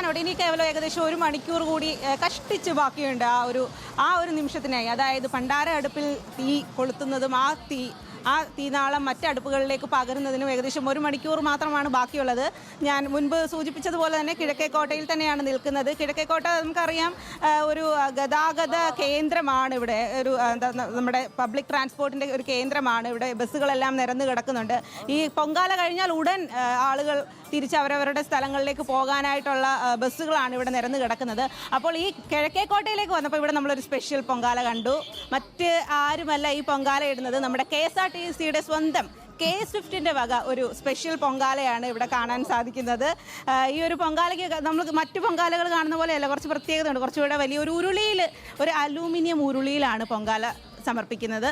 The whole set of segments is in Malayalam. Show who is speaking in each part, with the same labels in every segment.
Speaker 1: എത്താനോട് ഇനി കേവലം ഏകദേശം ഒരു മണിക്കൂർ കൂടി കഷ്ടിച്ച് ബാക്കിയുണ്ട് ആ ഒരു ആ ഒരു നിമിഷത്തിനായി. അതായത് പണ്ടാര അടുപ്പിൽ തീ കൊളുത്തുന്നതും ആ തീ ആ തീനാളം മറ്റ് അടുപ്പുകളിലേക്ക് പകരുന്നതിനും ഏകദേശം ഒരു മണിക്കൂർ മാത്രമാണ് ബാക്കിയുള്ളത്. ഞാൻ മുൻപ് സൂചിപ്പിച്ചതുപോലെ തന്നെ കിഴക്കേക്കോട്ടയിൽ തന്നെയാണ് നിൽക്കുന്നത്. കിഴക്കേക്കോട്ട നമുക്കറിയാം ഒരു ഗതാഗത കേന്ദ്രമാണ് ഇവിടെ. ഒരു നമ്മുടെ പബ്ലിക് ട്രാൻസ്പോർട്ടിന്റെ ഒരു കേന്ദ്രമാണ്. ഇവിടെ ബസ്സുകളെല്ലാം നിരന്ന് കിടക്കുന്നുണ്ട്. ഈ പൊങ്കാല കഴിഞ്ഞാൽ ഉടൻ ആളുകൾ തിരിച്ച് അവരവരുടെ സ്ഥലങ്ങളിലേക്ക് പോകാനായിട്ടുള്ള ബസ്സുകളാണ് ഇവിടെ നിരന്ന് കിടക്കുന്നത്. അപ്പോൾ ഈ കിഴക്കേക്കോട്ടയിലേക്ക് വന്നപ്പോൾ ഇവിടെ നമ്മളൊരു സ്പെഷ്യൽ പൊങ്കാല കണ്ടു. മറ്റ് ആരുമല്ല ഈ പൊങ്കാല ഇടുന്നത്. നമ്മുടെ കെ എസ് ആർ ടി സിയുടെ സ്വന്തം കെ സ്വിഫ്റ്റിന്റെ വക ഒരു സ്പെഷ്യൽ പൊങ്കാലയാണ് ഇവിടെ കാണാൻ സാധിക്കുന്നത്. ഈ ഒരു പൊങ്കാലയ്ക്ക് നമ്മൾ മറ്റു പൊങ്കാലകൾ കാണുന്ന പോലെയല്ല കുറച്ച് പ്രത്യേകത ഉണ്ട് കുറച്ചുകൂടെ വലിയ ഒരു ഉരുളിയിൽ ഒരു അലൂമിനിയം ഉരുളിയിലാണ് പൊങ്കാല സമർപ്പിക്കുന്നത്.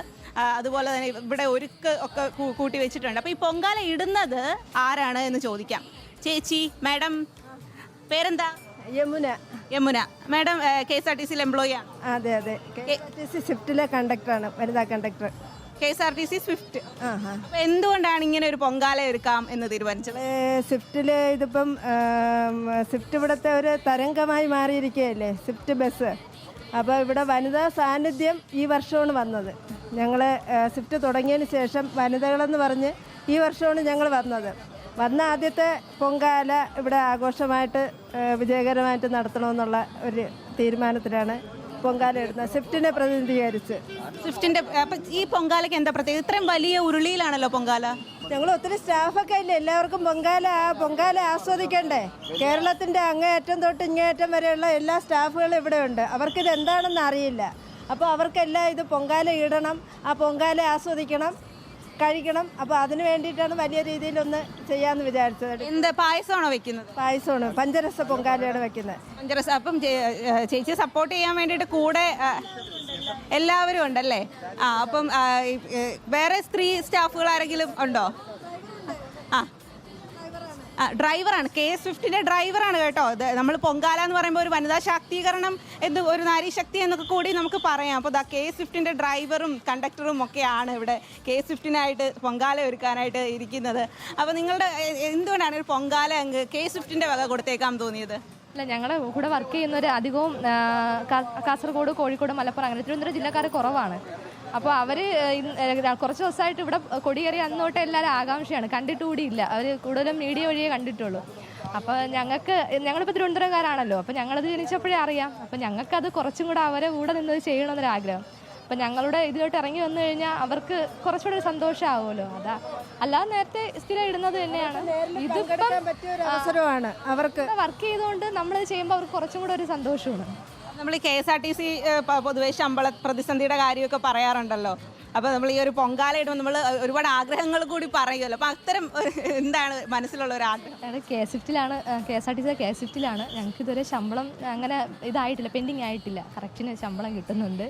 Speaker 1: അതുപോലെ തന്നെ ഇവിടെ ഒരുക്ക് ഒക്കെ കൂട്ടി വെച്ചിട്ടുണ്ട്. അപ്പോൾ ഈ പൊങ്കാല ഇടുന്നത് ആരാണ് എന്ന് ചോദിക്കാം. ചേച്ചി മാഡം പേരെന്താ?
Speaker 2: Yamuna.
Speaker 1: Yamuna. Madam K S R T സിയിൽ എംപ്ലോയി ആണ്
Speaker 2: അതെ അതെ. K S R T C സ്വിഫ്റ്റിലെ കണ്ടക്ടറാണ് വനിതാ conductor
Speaker 1: K S R T C Swift. അപ്പോൾ എന്തുകൊണ്ടാണ് ഇങ്ങനെ ഒരു പൊങ്കാല ഒരുക്കാം എന്ന് തീരുമാനിച്ചത്?
Speaker 2: സ്വിഫ്റ്റിൽ ഇതിപ്പം സ്വിഫ്റ്റ് ഇവിടുത്തെ ഒരു തരംഗമായി മാറിയിരിക്കുകയല്ലേ സ്വിഫ്റ്റ് ബസ്. അപ്പോൾ ഇവിടെ വനിതാ സാന്നിധ്യം ഈ വർഷമാണ് വന്നത്. ഞങ്ങൾ സ്വിഫ്റ്റ് തുടങ്ങിയതിന് ശേഷം വനിതകളെന്ന് പറഞ്ഞ് ഈ വർഷമാണ് ഞങ്ങൾ വന്നത്. വന്ന ആദ്യത്തെ പൊങ്കാല ഇവിടെ ആഘോഷമായിട്ട് വിജയകരമായിട്ട് നടത്തണമെന്നുള്ള ഒരു തീരുമാനത്തിലാണ് പൊങ്കാല ഇടുന്നത് സ്വിഫ്റ്റിനെ പ്രതിനിധീകരിച്ച്.
Speaker 1: സ്വിഫ്റ്റിന്റെ അപ്പൊ ഈ പൊങ്കാലയ്ക്ക് എന്താ പ്രത്യേകത? ഇത്രയും വലിയ ഉരുളിയിലാണല്ലോ പൊങ്കാല.
Speaker 2: ഞങ്ങൾ ഒത്തിരി സ്റ്റാഫൊക്കെ ഇല്ല? എല്ലാവർക്കും പൊങ്കാല പൊങ്കാല ആസ്വദിക്കണ്ടേ? കേരളത്തിന്റെ അങ്ങേയറ്റം തൊട്ട് ഇങ്ങേയറ്റം വരെയുള്ള എല്ലാ സ്റ്റാഫുകളും ഇവിടെ ഉണ്ട്. അവർക്കിത് എന്താണെന്ന് അറിയില്ല. അപ്പോൾ അവർക്കെല്ലാം ഇത് പൊങ്കാല ഇടണം ആ പൊങ്കാല ആസ്വദിക്കണം. കഴിക്കണം. അപ്പോൾ അതിന് വേണ്ടിയിട്ടാണ് വലിയ രീതിയിൽ ഒന്ന് ചെയ്യാന്ന് വിചാരിച്ചത്.
Speaker 1: എന്ത് പായസമാണോ വെക്കുന്നത്?
Speaker 2: പായസമാണ്. പഞ്ചരസ പൊങ്കാലയാണ് വെക്കുന്നത്.
Speaker 1: പഞ്ചരസ അപ്പം ചേച്ചി സപ്പോർട്ട് ചെയ്യാൻ വേണ്ടിയിട്ട് കൂടെ എല്ലാവരും ഉണ്ടല്ലേ? ആ അപ്പം വേറെ സ്ത്രീ സ്റ്റാഫുകൾ ആരെങ്കിലും ഉണ്ടോ? ആ. ഡ്രൈവറാണ് കെ എസ് ഫിഫ്റ്റിന്റെ ഡ്രൈവറാണ് കേട്ടോ. നമ്മൾ പൊങ്കാല എന്ന് പറയുമ്പോൾ ഒരു വനിതാ ശാക്തീകരണം എന്ന് ഒരു നാരീശക്തി എന്നൊക്കെ കൂടി നമുക്ക് പറയാം. അപ്പോൾ ദാ കെ എസ് ഫിഫ്റ്റിന്റെ ഡ്രൈവറും കണ്ടക്ടറും ഒക്കെയാണ് ഇവിടെ കെ എസ് സ്വിഫ്റ്റിനായിട്ട് പൊങ്കാല ഒരുക്കാനായിട്ട് ഇരിക്കുന്നത്. അപ്പോൾ നിങ്ങളുടെ എന്തുകൊണ്ടാണ് ഒരു പൊങ്കാല അങ്ങ് കെ എസ് ഫിഫ്റ്റിന്റെ വക കൊടുത്തേക്കാൻ തോന്നിയത്?
Speaker 3: അല്ല ഞങ്ങളുടെ കൂടെ വർക്ക് ചെയ്യുന്നവർ അധികവും കാസർഗോഡ് കോഴിക്കോട് മലപ്പുറം അങ്ങനെ തിരുവനന്തപുരം ജില്ലക്കാർ കുറവാണ്. അപ്പോൾ അവർ കുറച്ച് ദിവസമായിട്ട് ഇവിടെ കൊടിയേറി അന്ന് തൊട്ട് എല്ലാവരും ആകാംക്ഷയാണ്. കണ്ടിട്ടുകൂടിയില്ല അവർ കൂടുതലും മീഡിയ വഴിയേ കണ്ടിട്ടുള്ളൂ. അപ്പോൾ ഞങ്ങൾക്ക് ഞങ്ങളിപ്പോൾ തിരുവനന്തപുരംകാരാണല്ലോ. അപ്പോൾ ഞങ്ങളത് ജനിച്ചപ്പോഴേ അറിയാം. അപ്പോൾ ഞങ്ങൾക്കത് കുറച്ചും കൂടെ അവരെ കൂടെ നിന്നത് ചെയ്യണമെന്നൊരാഗ്രഹം. അപ്പം ഞങ്ങളുടെ ഇതിലോട്ട് ഇറങ്ങി വന്നു കഴിഞ്ഞാൽ അവർക്ക് കുറച്ചുകൂടെ ഒരു സന്തോഷമാവുമല്ലോ അതാ അല്ലാതെ നേരത്തെ സ്ഥിരം ഇടുന്നത് തന്നെയാണ്. ഇതിപ്പം
Speaker 2: അവസരമാണ് അവർക്ക്.
Speaker 3: വർക്ക് ചെയ്തുകൊണ്ട് നമ്മൾ ചെയ്യുമ്പോൾ അവർക്ക് കുറച്ചും കൂടെ ഒരു സന്തോഷമാണ്.
Speaker 1: നമ്മൾ ഈ K S R T C പൊതുവേ ശമ്പള പ്രതിസന്ധിയുടെ കാര്യമൊക്കെ പറയാറുണ്ടല്ലോ. അപ്പോൾ നമ്മൾ ഈ ഒരു പൊങ്കാല ഇടുമ്പോൾ നമ്മൾ ഒരുപാട് ആഗ്രഹങ്ങൾ കൂടി പറയുമല്ലോ അപ്പോൾ അത്തരം ഒരു എന്താണ് മനസ്സിലുള്ള ഒരു ആഗ്രഹം?
Speaker 3: K S എഫ്റ്റിലാണ് K S R T C K S എഫ്റ്റിലാണ് ഞങ്ങൾക്ക് ഇതുവരെ ശമ്പളം അങ്ങനെ ഇതായിട്ടില്ല പെൻഡിങ് ആയിട്ടില്ല. കറക്റ്റിന് ശമ്പളം കിട്ടുന്നുണ്ട്.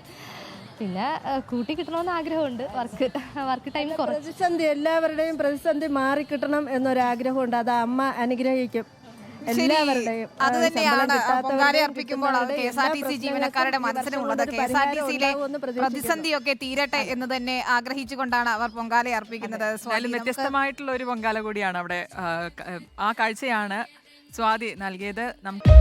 Speaker 3: പിന്നെ കൂട്ടി കിട്ടണമെന്ന് ആഗ്രഹമുണ്ട്. വർക്ക് വർക്ക് ടൈം കുറച്ച്
Speaker 2: പ്രതിസന്ധി എല്ലാവരുടെയും പ്രതിസന്ധി മാറി കിട്ടണം എന്നൊരാഗ്രഹമുണ്ട്. അത് അമ്മ അനുഗ്രഹിക്കും. എല്ലാവരുടെയും
Speaker 4: അത് തന്നെയാണ്. പൊങ്കാലെ അർപ്പിക്കുമ്പോൾ അത് K S R T C ജീവനക്കാരുടെ മനസ്സിലുള്ളത് കെ എസ് ആർ ടി സിയിലെ. പ്രതിസന്ധിയൊക്കെ തീരട്ടെ എന്ന് തന്നെ ആഗ്രഹിച്ചുകൊണ്ടാണ് അവർ പൊങ്കാലെ അർപ്പിക്കുന്നത്.
Speaker 5: വ്യത്യസ്തമായിട്ടുള്ള ഒരു പൊങ്കാല കൂടിയാണ് അവിടെ ആ, ആ കാഴ്ചയാണ് സ്വാതി നൽകിയത്. നമുക്ക്